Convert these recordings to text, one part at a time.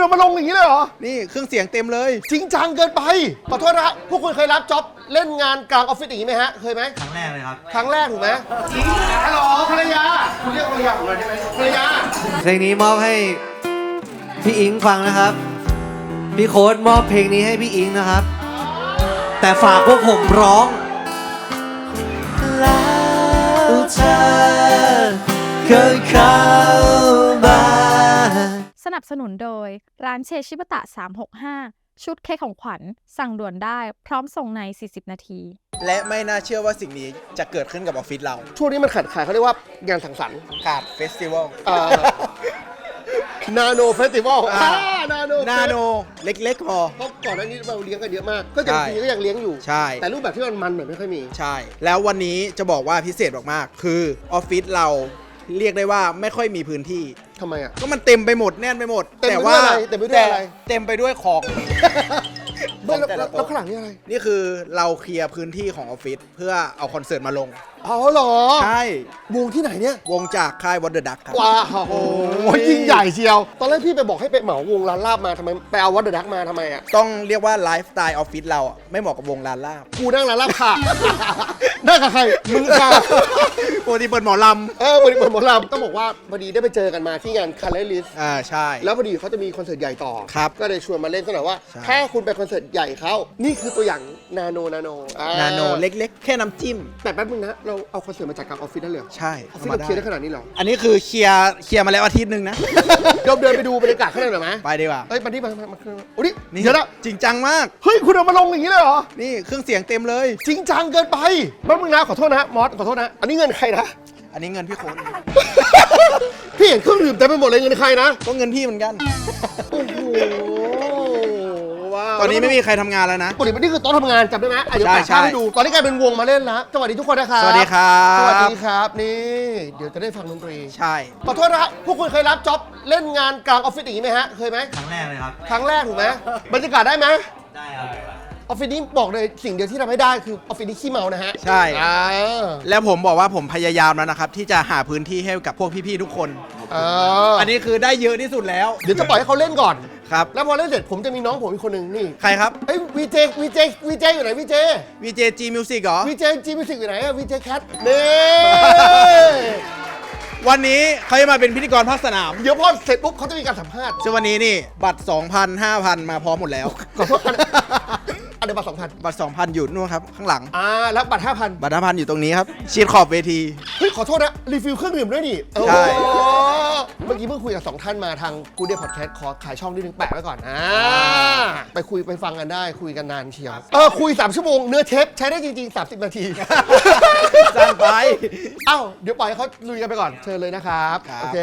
เอามาลงอย่างนี้เลยเหรอ นี่เครื่องเสียงเต็มเลย จริงจังเกินไป ขอโทษนะฮะพวกคุณเคยรับจ็อบเล่นงานกลางออฟฟิศอย่างนี้ไหมฮะ เคยไหม ครั้งแรกเลยครับ ครั้งแรกถูกไหมฮัลโหลภรรยา คุณเรียกภรรยาผมหน่อยได้ไหมภรรยา เพลงนี้มอบให้พี่อิงฟังนะครับ พี่โค้ดมอบเพลงนี้ให้พี่อิงนะครับ แต่ฝากพวกผมร้องแล้วเธอเคยเข้ามา สนับสนุนโดย ร้านเชชิบะตะ 365 ชุดเค้กของขวัญ สั่งด่วนได้พร้อมส่งใน 40 นาที และไม่น่าเชื่อว่าสิ่งนี้จะเกิดขึ้นกับออฟฟิศเรา ช่วงนี้มันขาดขายเขาเรียกว่างานสังสรรค์ขาดเฟสติวัลนาโนเฟสติวัลอ่านาโนนาโนเล็กๆพอ เพราะก่อนหน้านี้เราเลี้ยงกันเยอะมาก ก็ยังใช่ปีก็ยังเลี้ยงอยู่ ใช่ แต่รูปแบบที่มันมันหน่อยไม่ค่อยมี ใช่ แล้ววันนี้จะบอกว่าพิเศษมากๆ คือออฟฟิศเรา เรียกได้ว่าไม่ค่อยมีพื้นที่ ทำไมอะ ก็มันเต็มไปหมดแน่นไปหมดเต็มไปแต่ด้วยว่าอะไรเต็มไปด้วยอะไร แต่เต็มไปด้วยของ ไม่แล้วแต่ละแล้วโต๊ะแล้วข้างหลังนี่อะไร นี่คือเราเคลียร์พื้นที่ของออฟฟิศเพื่อเอาคอนเสิร์ตมาลงอ๋อเหรอใช่วงที่ไหนเนี่ยวงจากค่ายวอเดอร์ดักครับ ว้าวโอ้โหยิ่งใหญ่เชียว ตอนแรกพี่ไปบอกให้ไปเหมาวงร้านลาบมาทำไมไปเอาวัดเดอะดักมาทำไมอะต้องเรียกว่าไลฟ์สไตล์ออฟฟิศเราอะไม่เหมาะกับวงลานลาบกูนั่งร้านลาบค่ะ นั่งกับใครมึงค่ะปกติเปิดหมอลเออวันนี้เปิดหมอลำต้องบอกว่าพอดีได้ไปเจอกันมาที่งานคาร์เลลิสำอ่าใช่ แล้วพอดีเขาจะมีคอนเสิร์ตใหญ่ต่อ ครับก็เลยชวนมาเล่นสักหน่อยว่า ใช่ ถ้าคุณไปคอนเสิร์ตใหญ่เขานี่คือตัวอย่างนาโนนาโนอ่นาโนเล็กๆ แค่น้ำจิ้ม แต่แป๊บนึงนะ เราเอาคอนเสิร์ตมาจากกลางออฟฟิศได้เลยเหรอใช่ออฟฟิศเราเคลียร์ได้ขนาดนี้เหรออันนี้คือเคลียร์เคลียร์มาแล้วอาทิตย์หนึ่งนะเดี๋ยวเดินไปดูบรรยากาศข้างในหน่อยไหมไปดีกว่าเอ้ยมาที่มามามามาโอ้ยนี่เดี๋ยวนะจริงจังมาก เฮ้ยคุณเอามาลงอย่างนี้เลยเหรอ นี่เครื่องเสียงเต็มเลย จริงจังเกินไปแป๊บนึงนะขอโทษนะมอสขอโทษนะ อันนี้เงินใครนะ อันนี้เงินพี่โค้ดพี่เห็นเครื่องดื่มเต็มไปหมดเลยเงินใครนะ ก็เงินพี่เหมือนกัน โอ้โห ว้าวตอนนี้ไม่มีใครทำงานแล้วนะ ปกตินี่คือโต๊ะทำงานจำได้ไหมอะเดี๋ยวใช่แปะภาพให้ใช่ดู ตอนนี้กลายเป็นวงมาเล่นแล้วสวัสดีทุกคนนะครับ สวัสดีครับสวัสดีครับนี่ เดี๋ยวจะได้ฟังดนตรี ใช่ ขอโทษนะฮะพวกคุณเคยรับจ็อบเล่นงานกลางออฟฟิศอย่างนี้ไหมฮะ เคยไหม ครั้งแรกเลยครับ ครั้งแรกถูกไหมบรรยากาศได้ไหม ได้ครับออฟฟิศนี้บอกเลยสิ่งเดียวที่ทำให้ได้คือออฟฟิศนี้ขี้เมานะฮะใช่ อ่าแล้วผมบอกว่าผมพยายามแล้วนะครับ ที่จะหาพื้นที่ให้กับพวกพี่ๆทุกคน อ่าอันนี้คือได้เยอะที่สุดแล้ว เดี๋ยวจะปล่อยให้เขาเล่นก่อน ครับ แล้วพอเล่นเสร็จผมจะมีน้องผมอีกคนหนึ่งนี่ใครครับเอ้ยวีเจวีเจวีเจอยู่ไหนวีเจ VJG Music เหรอ วีเจจีมิวสิกอยู่ไหนอะวีเจแคทนี่วันนี้เขาจะมาเป็นพิธีกรภาคสนามเดี๋ยวพอเสร็จปุ๊บเขาจะมีการสัมภาษณ์ซึ่งวันนี้นี่บัตร 2,000 5,000 มาพร้อมหมดแล้ว ขอโทษอันอันเดียวบัตรสองพันบัตร 2,000 อยู่นู่นครับ ข้างหลัง อ่าแล้วบัตรห้าพันบัตร5,000 อยู่ตรงนี้ครับชีดขอบเวที เฮ้ยขอโทษนะรีฟิลเครื่องดื่มด้วยนี่ใช่โอ้ เมื่อกี้เพิ่งคุยกับสองท่านมาทางกูเดย์พอดแคสต์ขอขายช่องนิดนึงแปะไว้ก่อนอ่าไปคุยไปฟังกันได้คุยกันนานเชียวเออคุย 3 ชั่วโมงเนื้อเทปใช้ได้จริง ๆ 30 นาที สั้นไป เอ้าเดี๋ยวปล่อยให้เขาลุยกันไปก่อนเชิญเลยนะครับครับ โอเค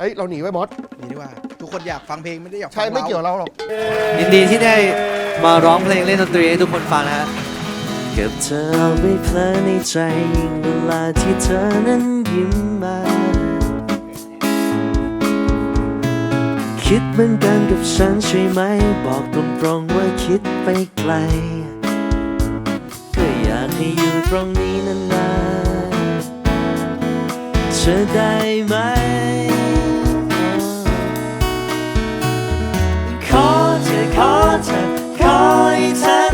เฮ้ยเราหนีไว้มดนี่ดีกว่า ทุกคนอยากฟังเพลงไม่ได้อยากฟังใช่ไม่ราเกี่ยวเราหรอกยินดีที่ได้มาร้องเพลงเล่นดนตรีให้ทุกคนฟังนะฮะ เก็บเธอเอาไว้เพลินในใจยิ่งเวลาที่เธอนั้นยิ้มมา คิดเหมือนกันกับฉันใช่ไหม บอกตรงๆว่าคิดไปไกล ก็อยากให้อยู่ตรงนี้นานๆเธอได้ไหม ขอเธอขอเธอขอให้เธอ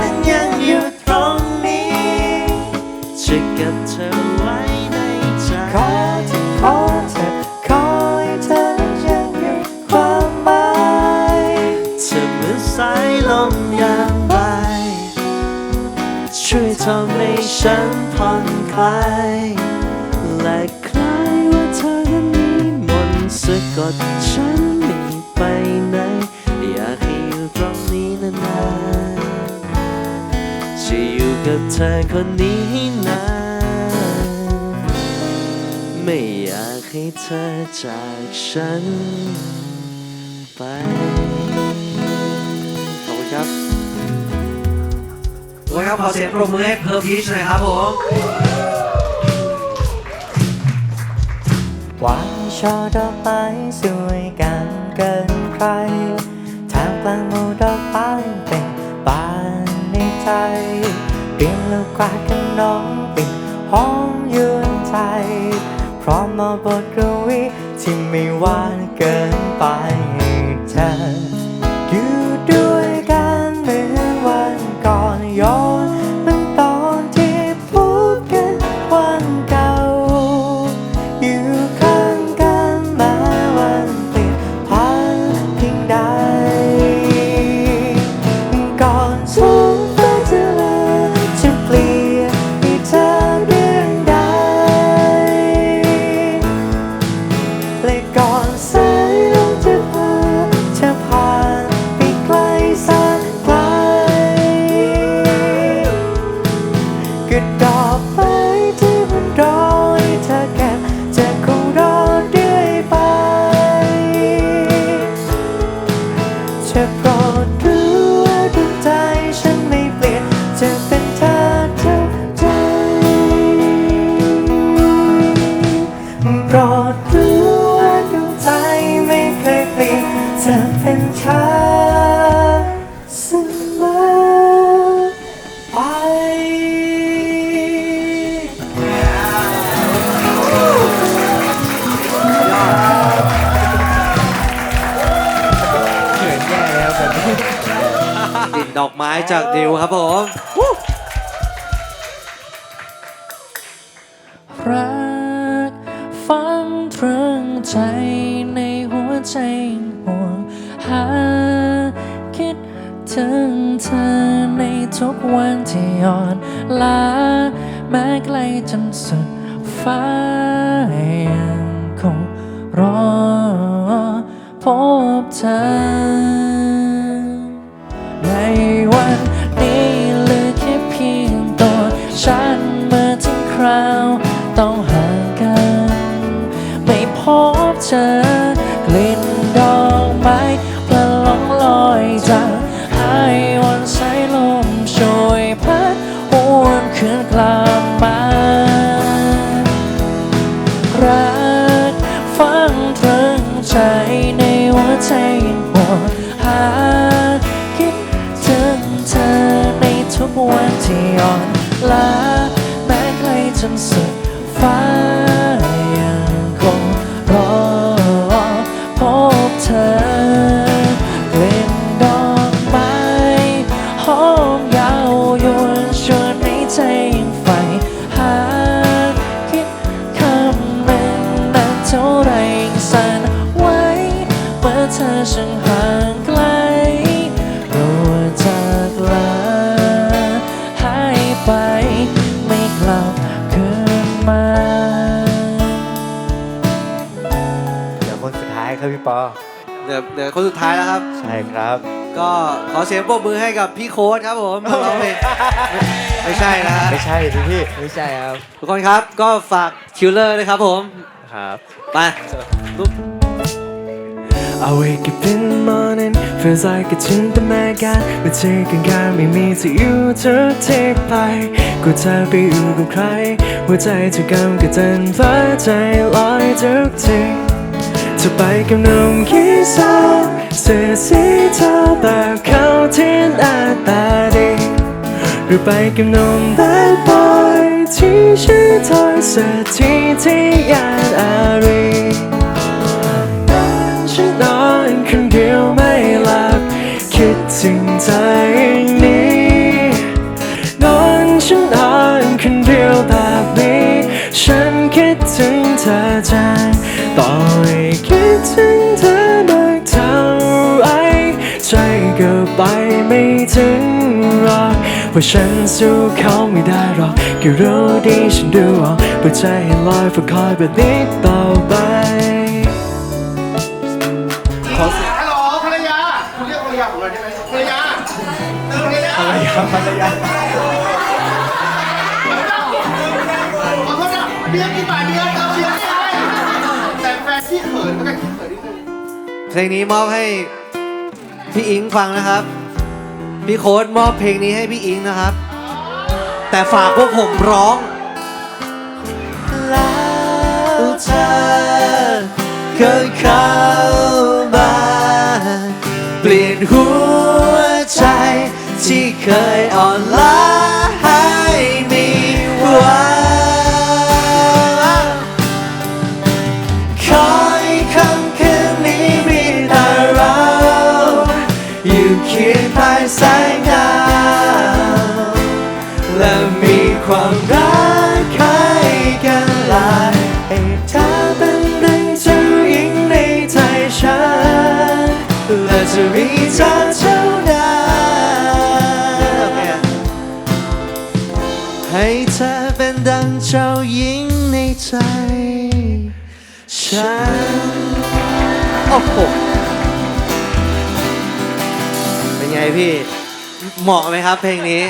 ทำให้ฉันผ่อนคลายและคล้ายว่าเธอนั้นมีมนต์สะกดฉันไม่ไปไหนอยากให้อยู่ตรงนี้นานๆจะอยู่กับเธอคนนี้ให้นานไม่อยากให้เธอจากฉันไปขอบคุณครับ โอ้ยครับขอเสียงปรบมือให้เพอร์พีชหน่อยครับผมวางช่อดอกไม้สวยกันเกินใครทามกลางหมู่ดอกไม้เป็นบานในใจเรียงลูกกวาดกันน้องปิดห้องยืนใจ พร้อมมาบทกวีที่ไม่หวานเกินไปเธอ รักฝังตรึงใจในหัวใจห่วงหา คิดถึงเธอในทุกวันที่อ่อนล้าแม้ไกลจนสุดฟ้ายังคงรอพบเธอ อ เสียงปรบมือให้กับพี่โค้ดครับผมมาร้องเพลงไม่ไม่ใช่นะฮะไม่ใช่สิพี่ไม่ใช่ครับทุกคนครับก็ฝากคิลเลอร์นะครับผมครับไปลุก I wake up in the morning feels like a จินตนาการเมื่อเจอกันการไม่มีที่อยู่ทุกที่ไป กูจะไปอยู่กับใคร หัวใจจะกำกับเต้นฟ้าใจลอยทุกทีจะไปกับหนุ่มยี่สาว เสื้อสีเทาแบบเขาที่หน้าตาดี หรือไปกับนมแบดบอยที่ชื่อทอยเศรษฐีที่ย่านอารี อกว่าฉันสู้เขาไม่ได้หรอกก็รู้ดีฉันดูออกเปิดใจให้ลอยฝักคอยแบบนี้ต่อไปฮัลโหลภรรยาคุณเรียกภรรยาผมเลยได้ไหมภรรยาภรรยาภรรยาภรรยาขอโทษนะเบียร์กี่บาทเบียร์เอาเบียร์ให้แต่แฟนที่เขินก็แค่เขินนิดนึงเพลงนี้มอบให้พี่อิงฟังนะครับ พี่โค้ดมอบเพลงนี้ให้พี่อิงนะครับ แต่ฝากพวกผมร้องแล้วเธอเคยเข้ามาเปลี่ยนหัวใจที่เคยอ่อนล้า ฉัน โอ้โห เป็นไงพี่ เหมาะไหมครับเพลงนี้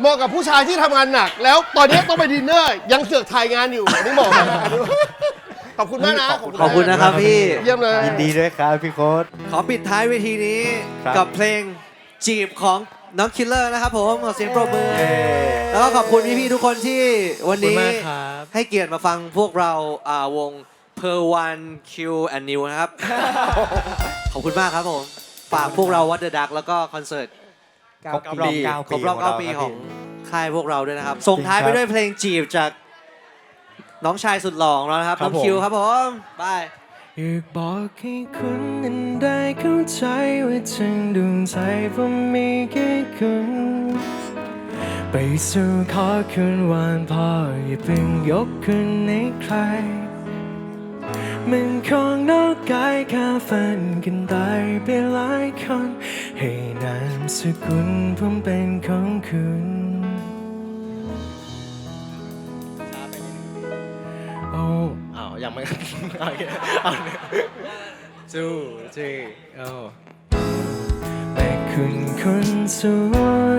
เหมาะกับผู้ชายที่ทำงานหนัก แล้วตอนนี้ต้องไปดินเนอร์ยังเสือกถ่ายงานอยู่อันนี้เหมาะนะขอบคุณมากนะขอบคุณนะครับพี่ เยี่ยมเลย ยินดีด้วยครับพี่โค้ด ขอปิดท้ายเวทีนี้ครับ กับเพลงจีบของน้องคิลเลอร์นะครับผมขอเสียงปรบมือ แล้วก็ขอบคุณพี่ๆทุกคนที่วันนี้ขอบคุณมากครับให้เกียรติมาฟังพวกเราอ่าวง Per One Q and New นะครับ ขอบคุณมากครับผมฝากพวกเราวัดเดอะดักแล้วก็คอนเสิร์ตครบรอบเก้าครบรอบของเรา9ปีครับของค่ายพวกเราด้วยนะครับ ส่งท้ายจริงครับไปด้วยเพลงจีบจากน้องชายสุดหล่อของเรานะครับครัน้บองคิวครับผมบาย อยากบอกให้คุณนั้นได้เข้าใจว่าทั้งดวงใจผมมีแค่คุณ ไปสู่ขอคืนวานพออย่าเพิ่งยกคืนให้ใคร มันคงนอกกายข้าฝันกันตายไปหลายคน ให้นามสกุลผมเป็นของคุณโอ้อ้าวยังไม่เอาอีกเอาเนี่ยจูจีโอ้แม่คุณคนสว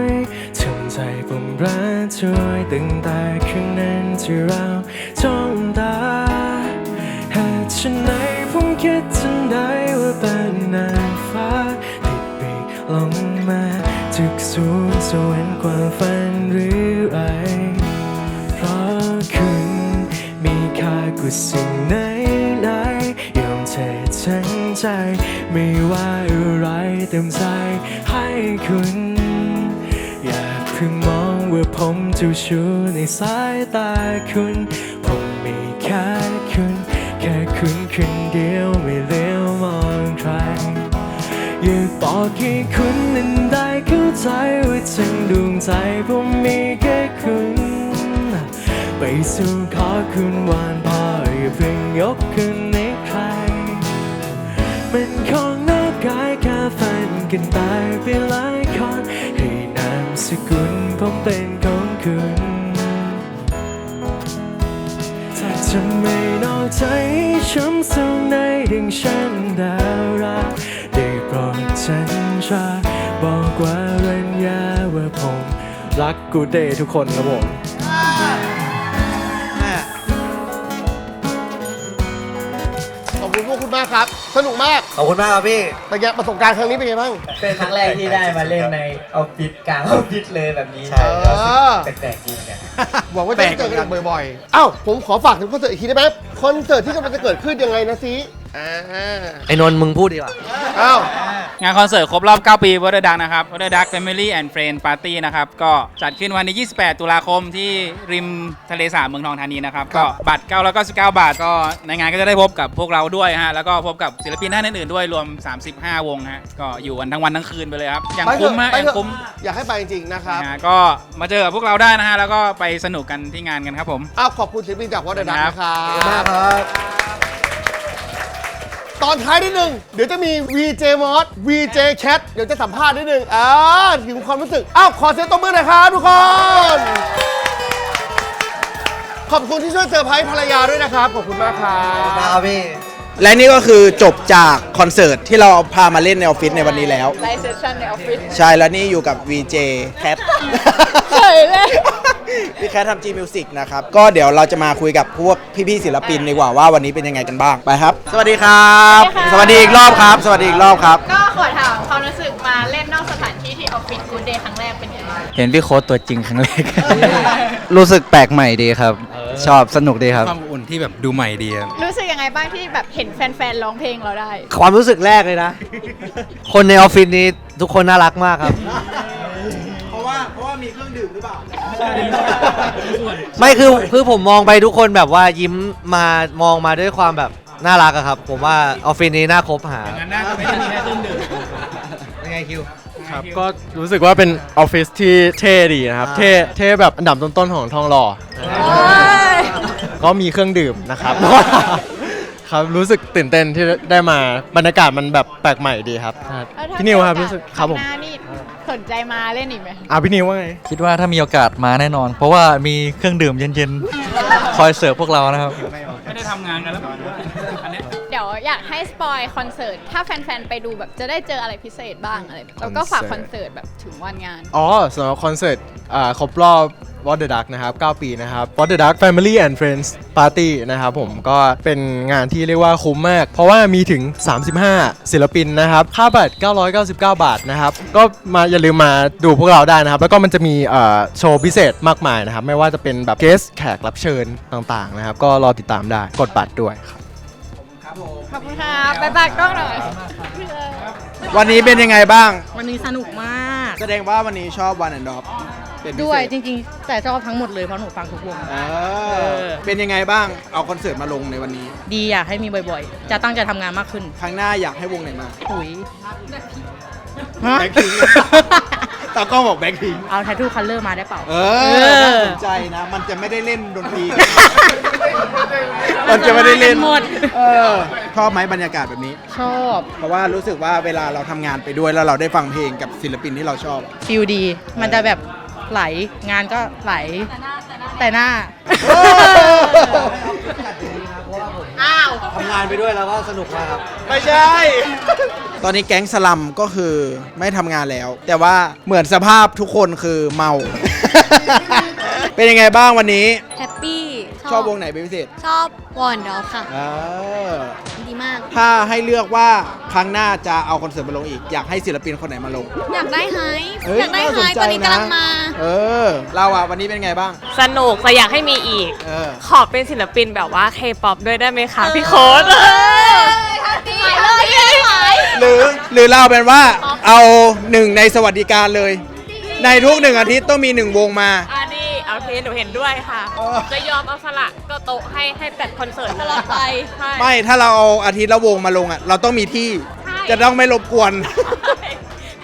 ยทำใจผมรักช่วยตั้งแต่คืนนั้นที่เรา ฉันไหนผมคิดทันได้ว่าเป็นนางฟ้าติดปีกลงมาถึกสูงสวรรค์กว่าฝันหรือไรเพราะคุณมีค่ากว่าสิ่งไหนไหนๆยอมเททั้งใจ ไม่ว่าอะไรเต็มใจให้คุณ อย่าเพิ่งมองว่าผมเจ้าชู้ในสายตาคุณ ผมมีแค่คุณ คนเดียวไม่เลี้ยวมองใคร อยากบอกให้คุณนั้นได้เข้าใจว่าฉันดวงใจผมมีแค่คุณไปสู่ขอคุณวานพออย่าเพิ่งยกขึ้นให้ใคร มันคงนอกกายแค่ฝันกันไป ใจช้ำสูงในดึงฉันดาราได้โปรดฉันชาบอกว่ารัญญาว่าผมรักกูเดย์ทุกคนครับผมขอบคุณพวกคุณมากครับ สนุกมากขอบคุณมากครับพี่เป็นไงประสบการณ์ครั้งนี้เป็นไงบ้าง เป็นครั้งแรกที่ได้มาเล่นในออฟฟิศกลางออฟฟิศเลยแบบนี้ใช่ครับแปลกๆดีเหมือนกันหวังว่าจะได้เจอกันอีกบ่อยๆอ้าวผมขอฝากถึงคอนเสิร์ตอีกทีได้ไหมคอนเสิร์ตที่กำลังจะเกิดขึ้นยังไงนะซี อ่าไอ้นนท์มึงพูดดีกว่าอ้าว งานคอนเสิร์ตครบรอบ 9 ปี Water Duck นะครับ Water Duck Family and Friend Party นะครับ ก็จัดขึ้นวันที่ 28 ตุลาคมที่ริมทะเลสาบเมืองทองธานีนะครับก็บัตร 999 บาท ก็ในงานก็จะได้พบกับพวกเราด้วยฮะ แล้วก็พบกับศิลปินท่านอื่นๆด้วยรวม 35 วงฮะ ก็อยู่กันทั้งวันทั้งคืนไปเลยครับ อย่างไปเถคุ้อะมฮะไปอย่างเถอะคุ้มอยากให้ไปจริงๆนะครับนะฮะก็มาเจอกับพวกเราได้นะฮะ แล้วก็ไปสนุกกันที่งานกันครับผม อ้าวขอบคุณศิลปินจากวอเตอร์ดักครับนะครับ ตอนท้ายนิดนึง เดี๋ยวจะมี VJ m o s VJ Cat เดี๋ยวจะสัมภาษณ์นิดนึงอ่าถึงความรู้สึก อ้าว ขอเสียงตบมือหน่อยครับทุกคน ขอบคุณที่ช่วยเซอร์ไพรส์ภรรยาด้วยนะครับ ขอบคุณมากครับ ครับพี่ และนี่ก็คือจบจากคอนเสิร์ตที่เราพามาเล่นในออฟฟิศในวันนี้แล้ว ไลฟ์เซสชั่นในออฟฟิศใช่ แล้วนี่อยู่กับ VJ Cat เฉยเลย พี่แคททำ G Music นะครับ ก็เดี๋ยวเราจะมาคุยกับพวกพี่ๆศิลปินดีกว่าว่าวันนี้เป็นยังไงกันบ้าง ไปครับ สวัสดีครับสวัสดีอีกรอบครับ สวัสดีอีกรอบครับ ก็ขอถามความรู้สึกมาเล่นนอกสถานที่ที่ออฟฟิศกูเดย์ครั้งแรกเป็นยังไง เห็นพี่โค้ดตัวจริงครั้งแรก รู้สึกแปลกใหม่ดีครับ ชอบสนุกดีครับ ความอุ่นที่แบบดูใหม่ดีครับรู้สึกยังไงบ้างที่แบบเห็นแฟนๆร้องเพลงเราได้ ความรู้สึกแรกเลยนะ คนในออฟฟิศนี้ทุกคนน่ารักมากครับ เพราะว่าเพราะว่ามีเครื่องดื่มหรือเปล่า ไม่คือคือผมมองไปทุกคนแบบว่ายิ้มมามองมาด้วยความแบบน่ารักอะครับ ผมว่าออฟฟิศนี้น่าคบหางานหน้าก็ไม่ได้มีแค่เครื่องดื่มนเป็นไงคิว ครับก็รู้สึกว่าเป็นออฟฟิศที่เท่ดีนะครับอ่าเท่เท่แบบอันดับต้นๆของทองหล่อ ก็มีเครื่องดื่มนะครับ ครับรู้สึกตื่นเต้นที่ได้มาบรรยากาศมันแบบแปลกใหม่ดีครับพี่นิวครับรู้สึกครับผมหน้านี่สนใจมาเล่นอีกไหมอะพี่นิวว่าไง คิดว่าถ้ามีโอกาสมาแน่นอน เพราะว่ามีเครื่องดื่มเย็นๆ คอยเสิร์ฟพวกเรานะครับ ไม่ได้ทำงานกันแล้วอันนี้เดี๋ยวอยากให้สปอยคอนเสิร์ต ถ้าแฟนๆ ไปดูแบบจะได้เจออะไรพิเศษบ้างอะไรแล้วก็ฝากคอนเสิร์ตแบบถึงวันงาน อ๋อสำหรับคอนเสิร์ตอ่าครบรอบ What the Duck นะครับ 9 ปีนะครับ What the Duck Family and Friends Party นะครับผมก็เป็นงานที่เรียกว่าคุ้มมาก เพราะว่ามีถึง 35 ศิลปินนะครับ ค่าบัตร 999 บาทนะครับ ก็มาอย่าลืมมาดูพวกเราได้นะครับ แล้วก็มันจะมีเอ่อโชว์พิเศษมากมายนะครับ ไม่ว่าจะเป็นแบบเกสแขกรับเชิญต่างๆนะครับ ก็รอติดตามได้กดบัตรด้วยครับขอบคุณค่ะบ๊ายบายกล้องหน่อยวันนี้เป็นยังไงบ้าง วันนี้สนุกมาก แสดงว่าวันนี้ชอบวันแอนด์ดอป เป็นพิเศษ ด้วยจริงๆ แต่ชอบทั้งหมดเลยเพราะหนูฟังทุกวงเออ เป็นยังไงบ้างเอาคอนเสิร์ตมาลงในวันนี้ ดีอยากให้มีบ่อยๆ จะตั้งใจทำงานมากขึ้นครั้งหน้าอยากให้วงไหนมาอุ๋ยแบ็คพิงตากล้องบอกแบ็คพิงเอาแททูคัลเลอร์มาได้เปล่าเออน่าสนใจนะ มันจะไม่ได้เล่นดนตรี มันจะไม่ได้เล่นหมด เออชอบไหมบรรยากาศแบบนี้ ชอบเพราะว่ารู้สึกว่าเวลาเราทำงานไปด้วยแล้วเราได้ฟังเพลงกับศิลปินที่เราชอบ ฟิลดี มันจะแบบ ไหลงานก็ไหล แต่หน้า อ้าว ทำงานไปด้วยแล้วก็สนุกมากครับ ไม่ใช่ ตอนนี้แก๊งสลัมก็คือไม่ทำงานแล้ว แต่ว่าเหมือนสภาพทุกคนคือเมา เป็นยังไงบ้างวันนี้ แฮปปี้ ชอบวงไหนเป็นพิเศษชอบวอนดอค่ะ เออดีมาก ถ้าให้เลือกว่าครั้งหน้าจะเอาคอนเสิร์ตมาลงอีก อยากให้ศิลปินคนไหนมาลงอยากได้ไฮเฮ้ยอยากได้น่าไฮสนใจตอนนี้นะกำลังมา เออ เราอะวันนี้เป็นไงบ้าง สนุกแต่อยากให้มีอีก เออ ขอเป็นศิลปินแบบว่าเคป๊อปด้วยได้ไหมคะพี่โค้ดขายเลยขายหรือหรือเราเป็นว่าเอาหนึ่งในสวัสดิการเลย ในทุกหนึ่งอาทิตย์ต้องมีหนึ่งวงมาอันนี้ โอเคหนูเห็นด้วยค่ะจะยอมเอาสละก็โต๊ะให้ให้จัดคอนเสิร์ตตลอดไป ใช่ ไม่ถ้าเราเอาอาทิตย์ละวงมาลงอะ เราต้องมีที่ ใช่ จะต้องไม่รบกวน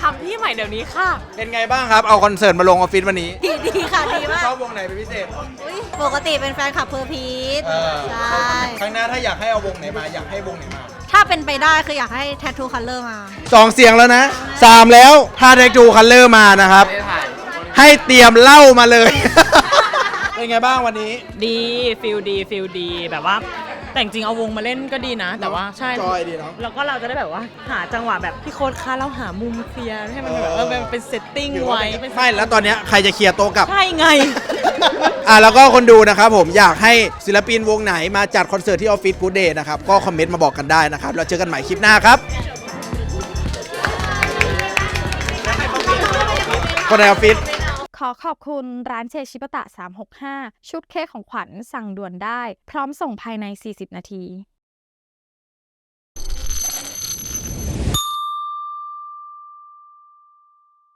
ทำที่ใหม่เดี๋ยวนี้ค่ะ เป็นไงบ้างครับ เอาคอนเสิร์ตมาลงออฟฟิศวันนี้ ดีดีค่ะดีมากชอบวงไหนเป็นพิเศษอุ๊ยปกติเป็นแฟนคลับเพอร์พีทเออใช่ครั้งหน้าถ้าอยากให้เอาวงไหนมา อยากให้วงไหนมาถ้าเป็นไปได้คืออยากให้แททูคัลเลอร์มา สองเสียงแล้วนะสามแล้วถ้าเด็กดูคัลเลอร์มานะครับ ให้เตรียมเหล้ามาเลย เป็นไงบ้างวันนี้ ดีฟิลดีฟิลดีแบบว่า แต่จริงๆเอาวงมาเล่นก็ดีนะ แต่ว่าใช่จอยดีเนาะแล้วก็เราจะได้แบบว่าหาจังหวะแบบพี่โค้ดคะเราหามุมเคลียร์ให้มันแบบเออเป็นเป็นเซตติ้งไว้เป็นไม่แล้วตอนเนี้ยใครจะเคลียร์โต๊ะกลับ ใช่ไง อะแล้วก็คนดูนะครับผมอยากให้ศิลปินวงไหนมาจัดคอนเสิร์ตที่ออฟฟิศกูเดย์นะครับ ก็คอมเมนต์มาบอกกันได้นะครับเราเจอกันใหม่คลิปหน้าครับ คนในออฟฟิศข อขอบคุณร้านเชชิปะตะ 365 ชุดเค้กของขวัญสั่งด่วนได้ พร้อมส่งภายใน 40 นาที